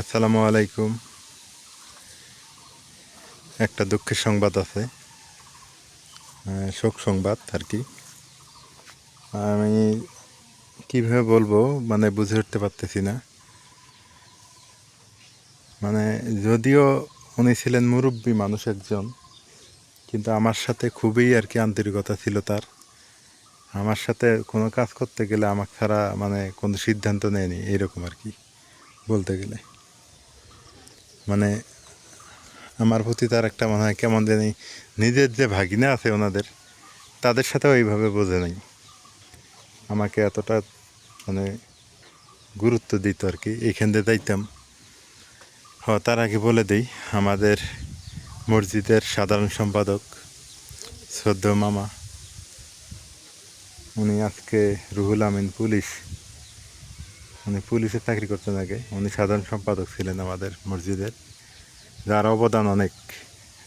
আসসালামু আলাইকুম। একটা দুঃখের সংবাদ আছে। শোক সংবাদ আর কি। আমি কীভাবে বলব মানে বুঝে উঠতে পারতেছি না। মানে যদিও উনি ছিলেন মুরব্বী মানুষ একজন, কিন্তু আমার সাথে খুবই আর কি আন্তরিকতা ছিল তার। আমার সাথে কোনো কাজ করতে গেলে আমার ছাড়া মানে কোনো সিদ্ধান্ত নেয়নি, এইরকম আর কি, বলতে গেলে। মানে আমার প্রতি তার একটা মনে হয় কেমন জানি নিজের যে ভাগিনা আছে ওনাদের, তাদের সাথেও এইভাবে বোঝে নাই। আমাকে এতটা মানে গুরুত্ব দিত আর কি, এইখান দিয়ে যাইতাম। হ তার আগে বলে দিই, আমাদের মসজিদের সাধারণ সম্পাদক শ্রদ্ধ মামা, উনি আজকে রুহুল আমিন পুলিশ উনি পুলিশে চাকরি করতেন আগে। উনি সাধারণ সম্পাদক ছিলেন আমাদের মসজিদের। যার অবদান অনেক।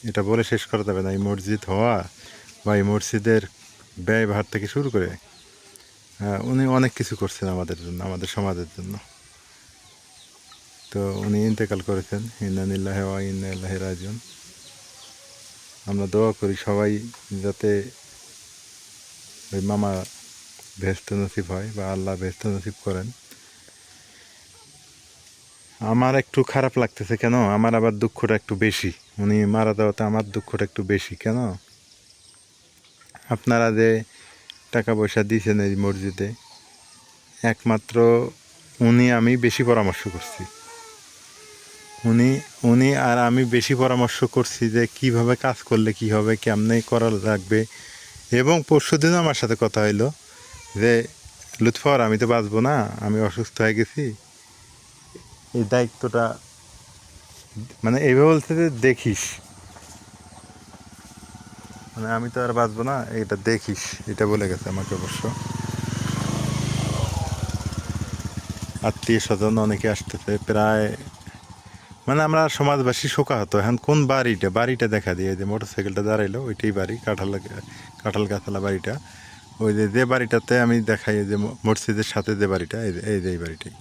এটা বলে শেষ করা যাবে না এই মসজিদ হওয়া বা এই মসজিদের ব্যয়ভার থেকে শুরু করে আহ, উনি অনেক কিছু করছেন আমাদের জন্য আমাদের সমাজের জন্য। তো উনি ইন্তেকাল করেছেন ইন্নানিল্লাহ ইন্নাল্লাহ রাজন আমরা দোয়া করি সবাই যাতে ওই মামা ভেস্ত নসিব হয় বা আল্লাহ ভেস্ত নসিব করেন। আমার একটু খারাপ লাগতেছে কেন? আমার আবার দুঃখটা একটু বেশি। উনি মারা দেওয়াতে আমার দুঃখটা একটু বেশি, কেন? আপনারা যে টাকা পয়সা দিয়েছেন এই মসজিদে, একমাত্র উনি আমি বেশি পরামর্শ করছি। উনি উনি আর আমি বেশি পরামর্শ করছি যে কীভাবে কাজ করলে কি হবে, কেমনে করা লাগবে। এবং পরশু দিনও আমার সাথে কথা হইল যে লুৎফর আমি তো বাঁচবো না, আমি অসুস্থ হয়ে গেছি। এই দায়িত্বটা মানে এইভাবে বলছে যে দেখিস। মানে আমি তো আর বাঁচবো না, এটা দেখিস, এটা বলে গেছে আমাকে অবশ্য। আত্মীয় স্বজন অনেকে আসতেছে, প্রায় মানে আমরা সমাজবাসী শোকাহত। এখন কোন বাড়িটা? বাড়িটা দেখা দিয়ে যে মোটর সাইকেলটা দাঁড়াইলো, ওইটাই বাড়ি, কাঁঠাল কাঁঠাল গাছালা বাড়িটা। ওই যে যে বাড়িটাতে আমি দেখাই যে মসজিদের সাথে যে বাড়িটা, এই যে, এই বাড়িটাই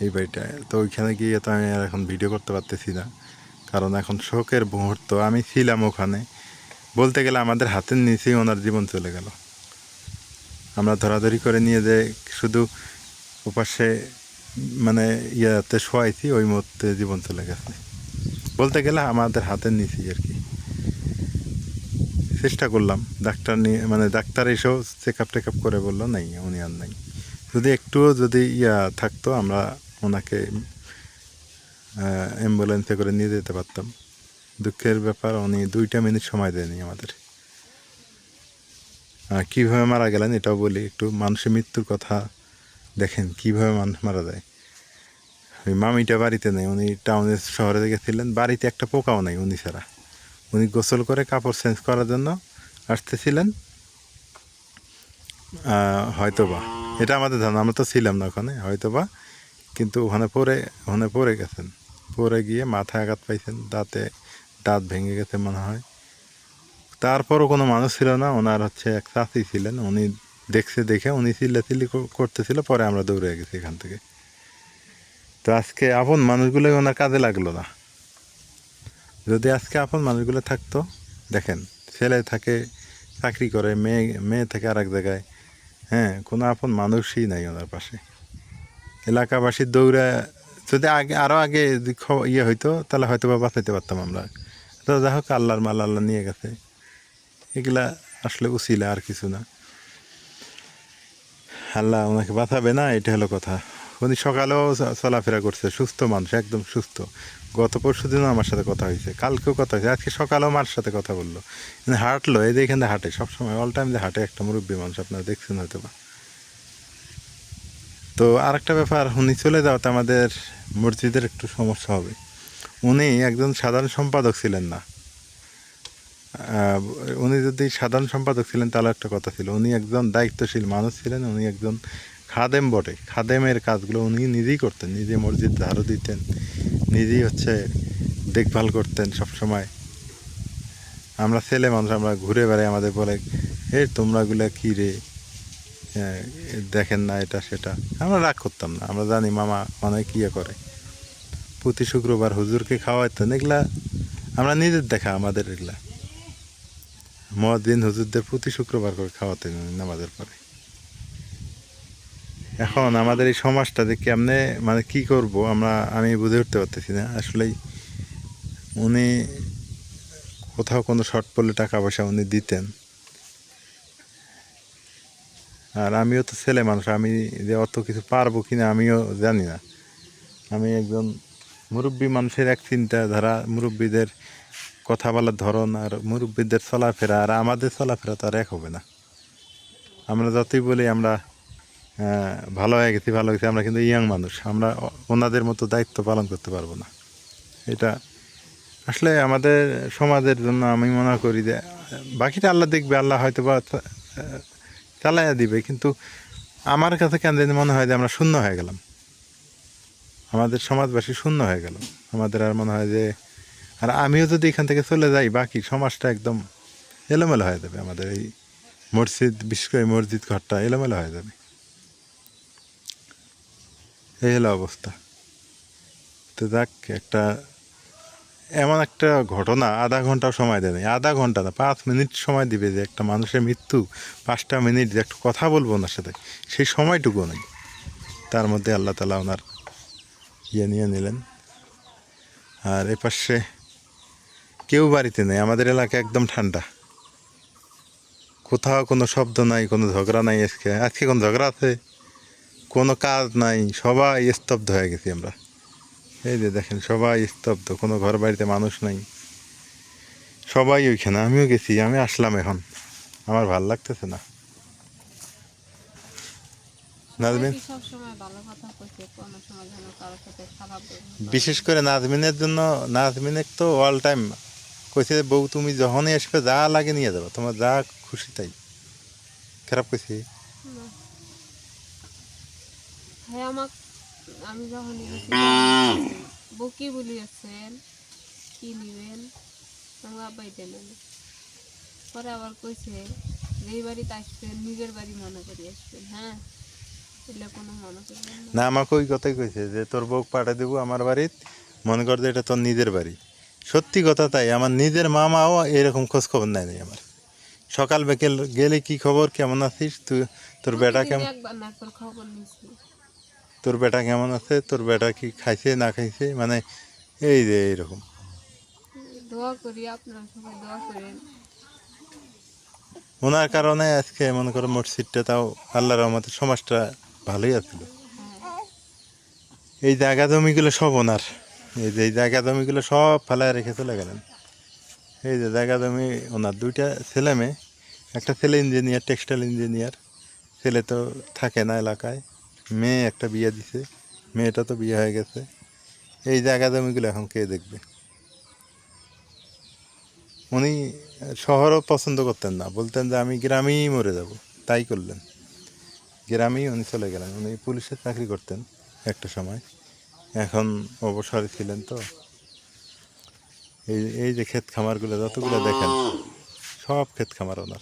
এই বাড়িটা। তো ওইখানে গিয়ে তো আমি আর এখন ভিডিও করতে পারতেছি না। কারণ এখন শোকের মুহূর্ত, আমি ছিলাম ওখানে। বলতে গেলে আমাদের হাতের নিচেই ওনার জীবন চলে গেল। আমরা ধরাধরি করে নিয়ে যে শুধু ওপাশে মানে ইয়াতে শোয়াইছি, ওই মুহূর্তে জীবন চলে গেছে। বলতে গেলে আমাদের হাতের নিচেই আর কি। চেষ্টা করলাম। ডাক্তার নিয়ে মানে ডাক্তার এসেও চেক আপ টেক আপ করে বলল, নাই, উনি আর নাই। যদি একটুও যদি ইয়া থাকতো, আমরা ওনাকে অ্যাম্বুলেন্সে করে নিয়ে যেতে পারতাম। দুঃখের ব্যাপার, উনি দুইটা মিনিট সময় দেয়নি আমাদের। আর কীভাবে মারা গেলেন এটাও বলি, একটু মানুষের মৃত্যুর কথা দেখেন, কীভাবে মানুষ মারা যায়। ওই মামিটা বাড়িতে নেই, উনি টাউনের শহরে গেছিলেন, বাড়িতে একটা পোকাও নাই উনি ছাড়া। উনি গোসল করে কাপড় চেঞ্জ করার জন্য আসতেছিলেন। হয়তোবা। এটা আমাদের ধারণা, আমরা তো ছিলাম না ওখানে, হয়তোবা। কিন্তু ওখানে পরে ওখানে পড়ে গেছেন। পরে গিয়ে মাথায় আঘাত পাইছেন, দাঁতে দাঁত ভেঙে গেছে মনে হয়। তারপরও কোনো মানুষ ছিল না, ওনার হচ্ছে এক চাষি ছিলেন, উনি দেখছে দেখে, উনি চিল্লাচিল্লি কর- করতেছিল, পরে আমরা দৌড়ে গেছি এখান থেকে। তো আজকে আপন মানুষগুলো ওনার কাজে লাগল না। যদি আজকে আপন মানুষগুলো থাকতো, দেখেন, ছেলে থাকে, চাকরি করে, মেয়ে মেয়ে থেকে আর এক জায়গায় হ্যাঁ কোনো আপন মানুষই নাই ওনার পাশে। এলাকাবাসীর দৌড়া যদি আগে আরও আগে ইয়ে হইতো, তাহলে হয়তো বা বাঁচাইতে পারতাম আমরা। তো যা হোক, আল্লাহর মাল আল্লাহ নিয়ে গেছে। এগুলা আসলে উচিলা আর কিছু না। আল্লাহ ওনাকে বাঁচাবে না, এটা হলো কথা। উনি সকালেও চলাফেরা করছে, সুস্থ মানুষ, একদম সুস্থ। গত পরশু দিনও আমার সাথে কথা হয়েছে, কালকেও কথা হয়েছে, আজকে সকালেও মার সাথে কথা বলল। মানে হাঁটলো, এই যে এখানে হাঁটে, সবসময় অল টাইম যে হাঁটে একটা মুরব্বী মানুষ, আপনারা দেখছেন হয়তো বা তো আরেকটা ব্যাপার, উনি চলে যাওয়াতে আমাদের মসজিদের একটু সমস্যা হবে। উনি একজন সাধারণ সম্পাদক ছিলেন না। উনি যদি সাধারণ সম্পাদক ছিলেন, তাহলে একটা কথা ছিল, উনি একজন দায়িত্বশীল মানুষ ছিলেন, উনি একজন খাদেম বটে। খাদেমের কাজগুলো উনি নিজেই করতেন নিজে মসজিদ ঝাড়ু দিতেন, নিজেই হচ্ছে দেখভাল করতেন সব সময় আমরা ছেলে মানুষ, আমরা ঘুরে বেড়াই, আমাদের বলে, এ, তোমরাগুলা কী রে? দেখেন না এটা, সেটা। আমরা রাগ করতাম না, আমরা জানি মামা অনেক ইয়ে করে। প্রতি শুক্রবার হুজুরকে খাওয়াইতেন, এগুলা আমরা নিজের দেখা, আমাদের এগুলা। মদিন হুজুরদের প্রতি শুক্রবার করে খাওয়াতেন নামাজের পরে। এখন আমাদের এই সমাজটা যে কেমনে মানে কি করব, আমরা, আমি বুঝে উঠতে পারতেছি না। আসলেই উনি কোথাও কোনো শর্ট পড়লে টাকা পয়সা উনি দিতেন। আর আমিও তো ছেলে মানুষ, আমি যে অত কিছু পারব কি না আমিও জানি না। আমি একজন মুরব্বী মানুষের এক চিন্তাধারা, মুরব্বীদের কথা বলার ধরন আর মুরব্বীদের চলাফেরা, আর আমাদের চলাফেরা তো আর এক হবে না। আমরা যতই বলি আমরা ভালো হয়ে গেছি, ভালো গেছি আমরা কিন্তু ইয়াং মানুষ। আমরা ওনাদের মতো দায়িত্ব পালন করতে পারব না। এটা আসলে আমাদের সমাজের জন্য আমি মনে করি যে, বাকিটা আল্লাহ দেখবে, আল্লাহ হয়তো বা চালাইয়া দিবে। কিন্তু আমার কাছে কেন জানি মনে হয় যে, আমরা শূন্য হয়ে গেলাম। আমাদের সমাজবাসী শূন্য হয়ে গেল। আমাদের আর মনে হয় যে, আর আমিও যদি এখান থেকে চলে যাই, বাকি সমাজটা একদম এলোমেলো হয়ে যাবে। আমাদের এই মসজিদ, বিশেষ করে মসজিদ ঘরটা এলোমেলো হয়ে যাবে। এই হলো অবস্থা। তো যাক, একটা এমন একটা ঘটনা আধা ঘন্টাও সময় দেয় আধা ঘণ্টা না, পাঁচ মিনিট সময় দিবে যে একটা মানুষের মৃত্যু, পাঁচটা মিনিট যে একটু কথা বলব ওনার সাথে, সেই সময়টুকু নেই তার মধ্যে আল্লাহ তালা ওনার ইয়ে নিয়ে নিলেন। আর এ পাশে কেউ বাড়িতে নেই, আমাদের এলাকা একদম ঠান্ডা। কোথাও কোনো শব্দ নাই, কোনো ঝগড়া নাই আজকে। আজকে কোনো ঝগড়া আছে? কোনো কাজ নাই সবাই স্তব্ধ হয়ে গেছি আমরা। এই যে দেখেন সবাই স্তব্ধ কোনো ঘর বাড়িতে মানুষ নাই। সবাই ওইখানে আমিও গেছি আমি আসলাম এখন। আমার ভালো লাগতেছে না। নাজমিন? বিশেষ করে নাজমিনের জন্য নাজমিনের তো অল টাইম কইছে বউ তুমি যখনই আসবে যা লাগে নিয়ে যাব তোমার যা খুশি তাই। খারাপ কইছি। হ্যাঁ আমাক আমি যখন বউ কি বলিয়েছেন কি নিবেন? আমার আব্বাই দেন পরে আবার কইছে যেই বাড়িতে আসবেন নিজের বাড়ি মনে করি আসবেন হ্যাঁ? না। আমাকে ওই কথাই কইছে যে তোর বউ পাঠিয়ে দেবো আমার বাড়িত মনে কর যে এটা তোর নিজের বাড়ি। সত্যি কথা তাই আমার নিজের মামাও এরকম খোঁজ খবর নেয় নাই আমার। সকাল বিকেল গেলে কি খবর কেমন আছিস? তুই তোর বেটা কেমন তোর বেটা কেমন আছে? তোর বেটা কি খাইছে না খাইছে? মানে এই যে এইরকম। দোয়া করি আপনারা সবাই দোয়া করেন। ওনার কারণে আজকে মনে করো মসজিদটা তাও আল্লাহ রহমতে সমাজটা ভালোই আছিল। এই জায়গা জমিগুলো সব ওনার। এই যে এই জায়গা জমিগুলো সব ফেলায় রেখে চলে গেলেন। এই যে জায়গা জমি ওনার দুইটা ছেলে মেয়ে একটা ছেলে ইঞ্জিনিয়ার টেক্সটাইল ইঞ্জিনিয়ার। ছেলে তো থাকে না এলাকায়। মেয়ে একটা বিয়ে দিছে। মেয়েটা তো বিয়ে হয়ে গেছে। এই জায়গা জমিগুলো এখন কে দেখবে? উনি শহরও পছন্দ করতেন না। বলতেন যে, আমি গ্রামেই মরে যাব। তাই করলেন। গ্রামেই উনি চলে গেলেন। উনি পুলিশের চাকরি করতেন একটা সময়। এখন অবসরে ছিলেন তো। এই এই যে ক্ষেত খামারগুলো, যতগুলো দেখেন, সব ক্ষেত খামার ওনার।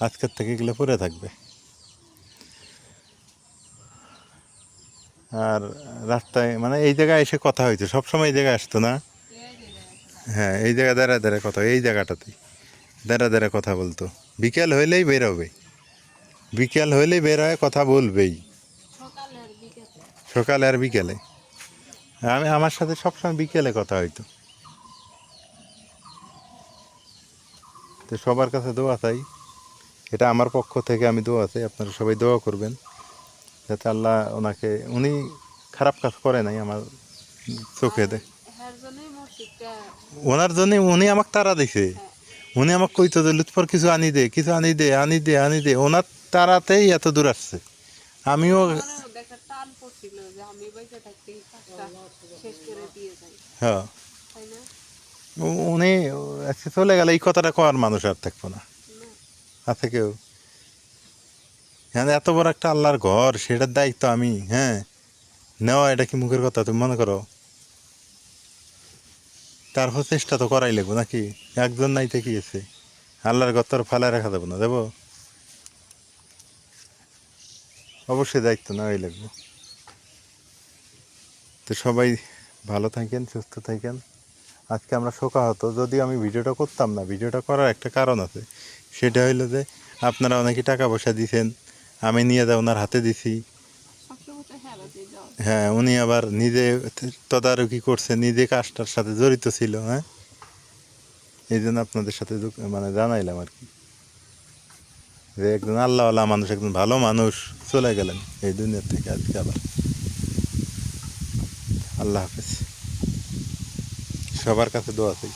আজকের থেকে এগুলো পরে থাকবে। আর রাস্তায় মানে এই জায়গায় এসে কথা হয়েছে, সবসময় এই জায়গায় আসতো না? হ্যাঁ এই জায়গায় দাঁড়া দাঁড়া কথা, এই জায়গাটাতেই দাঁড়া দাঁড়া কথা বলতো। বিকেল হইলেই বের হবে বিকেল হইলেই বের হয়ে কথা বলবেই। সকালে আর বিকেলে। আমি, আমার সাথে সবসময় বিকেলে কথা হইতো। তো সবার কাছে দোয়া চাই। এটা আমার পক্ষ থেকে আমি দোয়া চাই, আপনারা সবাই দোয়া করবেন। যাতে আল্লাহ ওনাকে উনি খারাপ কাজ করে নাই আমার চোখে দেয় হ্যার জন্যই ওনার জন্য উনি আমাকে তারা দিছে। উনি আমাকে কইতো যে লুৎফর কিছু আনি দে কিছু আনি দে আনি দে আনি দে। ওনার তারাতেই এত দূর আসছে। আমিও হ্যাঁ। উনি চলে গেলে এই কথাটা কওয়ার মানুষ আর থাকব না। না। আছে কেউ হ্যাঁ এত বড় একটা আল্লাহর ঘর, সেটার দায়িত্ব আমি হ্যাঁ। নেওয়া, এটা কি মুখের কথা? তুমি মনে করো? তারপর চেষ্টা তো করাই লাগবো নাকি? একজন নাই কি আছে? আল্লাহর ঘর তো আর ফালায় রাখা যাব না দেবো অবশ্যই দায়িত্ব নেওয়াই লাগবো। তো সবাই ভালো থাকেন, সুস্থ থাকেন। আজকে আমরা শোকাহত, যদিও আমি ভিডিওটা করতাম না, ভিডিওটা করার একটা কারণ আছে। সেটা হইল যে, আপনারা অনেকে টাকা পয়সা দিছেন আমি নিয়ে যা ওনার হাতে দিছি। হ্যাঁ উনি আবার নিজে তদারকি করছে, নিজে কাজটার সাথে জড়িত ছিল হ্যাঁ? এই জন্য আপনাদের সাথে মানে জানাইলাম আর কি। যে একজন আল্লাহওয়ালা মানুষ, একজন ভালো মানুষ চলে গেলেন এই দুনিয়া থেকে আজকে আবার। আল্লাহ হাফেজ। সবার কাছে দোয়া চাই।